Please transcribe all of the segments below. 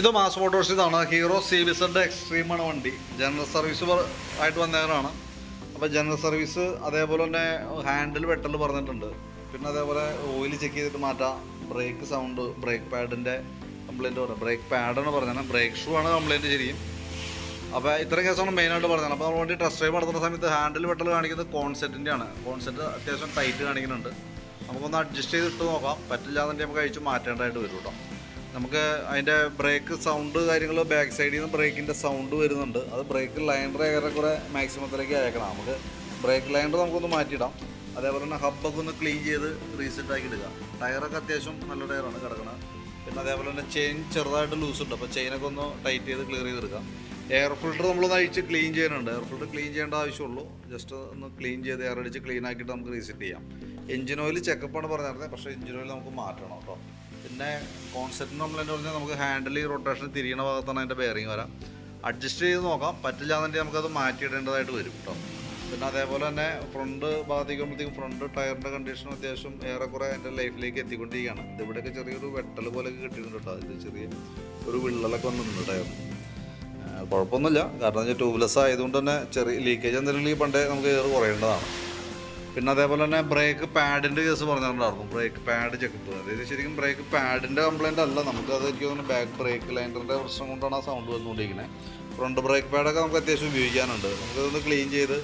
ഇത് mass Motors ഇതാണ് hero സി വിസഡ് എക്സ്ട്രീം ആണ് വണ്ടി. ജനറൽ സർവീസ് ആയിട്ട് വന്നേക്കാണ് അപ്പോൾ ജനറൽ സർവീസ് അതേപോലെ തന്നെ ഹാൻഡിൽ വെട്ടൽ പറഞ്ഞിട്ടുണ്ട്. പിന്നെ അതേപോലെ ഓയിൽ ചെക്ക് ചെയ്തിട്ട് മാറ്റാം. ബ്രേക്ക് സൗണ്ട് ബ്രേക്ക് പാഡിന്റെ കംപ്ലയിന്റ് പറയാം ബ്രേക്ക് പാഡാണ് പറഞ്ഞത്. ബ്രേക്ക് ഷൂ ആണ് കംപ്ലയിന്റ് ശരിയും അപ്പോൾ ഇത്രയും കേസാണ് മെയിനായിട്ട് പറഞ്ഞത്. അപ്പോൾ വണ്ടി ടെസ്റ്റ് ഡ്രൈവ് നടത്തുന്ന സമയത്ത് ഹാൻഡിൽ വെട്ടൽ കാണിക്കുന്നത് കോൺസെറ്റിന്റെ ആണ്. കോൺസെറ്റ് അത്യാവശ്യം ടൈറ്റ് കാണിക്കുന്നുണ്ട്. നമുക്കൊന്ന് അഡ്ജസ്റ്റ് ചെയ്തിട്ട് നോക്കാം. പറ്റില്ല എന്നുണ്ടെങ്കിൽ നമുക്ക് അഴിച്ച് മാറ്റേണ്ടതായിട്ട് വരും കേട്ടോ നമുക്ക് അതിന്റെ ബ്രേക്ക് സൗണ്ട് കാര്യങ്ങൾ ബാക്ക് സൈഡിൽ നിന്ന് ബ്രേക്കിന്റെ സൗണ്ട് വരുന്നുണ്ട്. അത് ബ്രേക്ക് ലൈനർ ഏറെക്കുറെ മാക്സിമത്തിലേക്ക് അയക്കണം. നമുക്ക് ബ്രേക്ക് ലൈനർ നമുക്കൊന്ന് മാറ്റിയിടാം. അതേപോലെ തന്നെ ഹബ്ബൊക്കെ ഒന്ന് ക്ലീൻ ചെയ്ത് റീസെറ്റ് ആക്കി ഇടുക ടയറൊക്കെ അത്യാവശ്യം നല്ല ടയറാണ് കിടക്കുന്നത് പിന്നെ അതേപോലെ തന്നെ ചെയിൻ ചെറുതായിട്ട് ലൂസ് ഉണ്ട്. അപ്പോൾ ചെയിനൊക്കെ ഒന്ന് ടൈറ്റ് ചെയ്ത് ക്ലിയർ ചെയ്തെടുക്കാം. എയർ ഫിൽറ്റർ നമ്മളൊന്ന് അഴിച്ച് ക്ലീൻ ചെയ്യാനുണ്ട്. എയർ ഫിൽറ്റർ ക്ലീൻ ചെയ്യേണ്ട ആവശ്യമുള്ളൂ. ജസ്റ്റ് ഒന്ന് ക്ലീൻ ചെയ്ത് എയർ അടിച്ച് ക്ലീൻ ആക്കിയിട്ട് നമുക്ക് റീസെറ്റ് ചെയ്യാം. എഞ്ചിൻ ഓയിൽ ചെക്കപ്പാണ് പറഞ്ഞിരുന്നത് പക്ഷേ എഞ്ചിൻ ഓയിൽ നമുക്ക് മാറ്റണം കേട്ടോ. പിന്നെ കോൺസെപ്റ്റ് നമ്മൾ എന്നു പറഞ്ഞാൽ നമുക്ക് ഹാൻഡിൽ റൊട്ടേഷൻ തിരിയണ ഭാഗത്താണ് അതിന്റെ ബെയറിങ് വരാം. അഡ്ജസ്റ്റ് ചെയ്ത് നോക്കാം. പറ്റില്ല എന്നുണ്ടെങ്കിൽ നമുക്കത് മാറ്റിയിടേണ്ടതായിട്ട് വരും കേട്ടോ പിന്നെ അതേപോലെ തന്നെ ഫ്രണ്ട് ബാധിക്കുമ്പോഴത്തേക്കും ഫ്രണ്ട് ടയറിന്റെ കണ്ടീഷൻ അത്യാവശ്യം ഏറെക്കുറെ എന്റെ ലൈഫിലേക്ക് എത്തിക്കൊണ്ടിരിക്കുകയാണ്. ഇതിവിടെയൊക്കെ ചെറിയൊരു വെട്ടൽ പോലെയൊക്കെ കിട്ടിയിട്ടുണ്ട് കേട്ടോ ഇത് ചെറിയ ഒരു വിള്ളലൊക്കെ വന്നിട്ടുണ്ട് ടയർ കുഴപ്പമൊന്നുമില്ല. കാരണം വെച്ചാൽ ട്യൂബ്ലെസ് ആയതുകൊണ്ട് തന്നെ ചെറിയ ലീക്കേജ് എന്തെങ്കിലും പണ്ടേ നമുക്ക് ഏറെ കുറയേണ്ടതാണ്. പിന്നെ അതേപോലെ തന്നെ ബ്രേക്ക് പാഡിന്റെ കേസ് പറഞ്ഞിട്ടുണ്ടായിരുന്നു. ബ്രേക്ക് പാഡ് ചെക്ക് അതായത് ശരിക്കും ബ്രേക്ക് പാഡിന്റെ കംപ്ലൈന്റ് അല്ല. നമുക്ക് അത് എനിക്ക് തോന്നുന്നു ബാക്ക് ബ്രേക്ക് ലൈനറിന്റെ പ്രശ്നം കൊണ്ടാണ് ആ സൗണ്ട് വന്നുകൊണ്ടിരിക്കുന്നത് ഫ്രണ്ട് ബ്രേക്ക് പാഡൊക്കെ നമുക്ക് അത്യാവശ്യം ഉപയോഗിക്കാനുണ്ട്. നമുക്കതൊന്ന് ക്ലീൻ ചെയ്ത്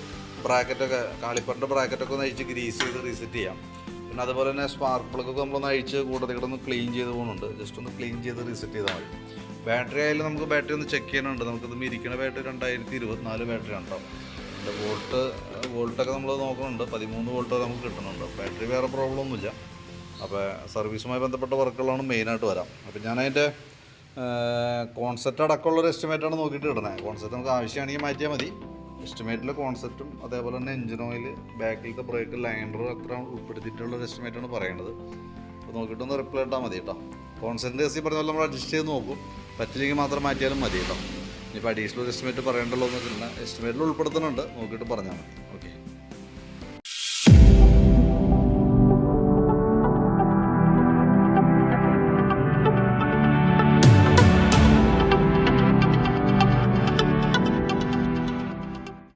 ബ്രാക്കറ്റൊക്കെ കാളിപ്പറിന്റെ ബ്രാക്കറ്റൊക്കെ ഒന്ന് അഴിച്ച് ഗ്രീസ് ചെയ്ത് റീസെറ്റ് ചെയ്യാം. പിന്നെ അതുപോലെ തന്നെ സ്പാർക്ക് പ്ലഗൊക്കെ നമ്മളൊന്ന് അഴിച്ച് കൂടുതൽ ഒന്ന് ക്ലീൻ ചെയ്ത് പോകുന്നുണ്ട്. ജസ്റ്റ് ഒന്ന് ക്ലീൻ ചെയ്ത് റീസെറ്റ് ചെയ്താൽ മതി. ബാറ്ററി ആയാലും നമുക്ക് ബാറ്ററി ഒന്ന് ചെക്ക് ചെയ്യാനുണ്ട്. നമുക്കിത് ഇരിക്കുന്ന ബാറ്ററി രണ്ടായിരത്തി ഇരുപത്തിനാല് ബാറ്ററി ഉണ്ടാവും അതിന്റെ വോൾട്ട് വോൾട്ടൊക്കെ നമ്മൾ നോക്കുന്നുണ്ട്. പതിമൂന്ന് വോൾട്ട് നമുക്ക് കിട്ടുന്നുണ്ട്. ബാറ്ററി വേറെ പ്രോബ്ലം ഒന്നുമില്ല. അപ്പോൾ സർവീസുമായി ബന്ധപ്പെട്ട വർക്കുകളാണ് മെയിനായിട്ട് വരാം. അപ്പോൾ ഞാൻ അതിന്റെ കോൺസെപ്റ്റ് അടക്കമുള്ളൊരു എസ്റ്റിമേറ്റാണ് നോക്കിയിട്ട് ഇടുന്നത്. കോൺസെപ്റ്റ് നമുക്ക് ആവശ്യമാണെങ്കിൽ മാറ്റിയാൽ മതി. എസ്റ്റിമേറ്റിലെ കോൺസെപ്റ്റും അതേപോലെ തന്നെ എഞ്ചിൻ ഓയിൽ ബാക്കിലത്തെ ബ്രേക്ക് ലൈനറും അത്ര ഉൾപ്പെടുത്തിയിട്ടുള്ള ഒരു എസ്റ്റിമേറ്റാണ് പറയുന്നത് അപ്പോൾ നോക്കിയിട്ടൊന്ന് റിപ്ലൈ ഇട്ടാൽ മതി കേട്ടോ. കോൺസെപ്റ്റ് എസ് പറഞ്ഞ പോലെ നമ്മൾ അഡ്ജസ്റ്റ് ചെയ്ത് നോക്കും. പറ്റില്ലെങ്കിൽ മാത്രം മാറ്റിയാലും മതി കേട്ടോ. ഇനിയിപ്പോൾ അഡീഷണൽ എസ്റ്റിമേറ്റ് പറയേണ്ടല്ലോ എന്നൊക്കെ എസ്റ്റിമേറ്റിൽ ഉൾപ്പെടുത്തുന്നുണ്ട്. നോക്കിയിട്ട് പറഞ്ഞാൽ മതി. ഓക്കെ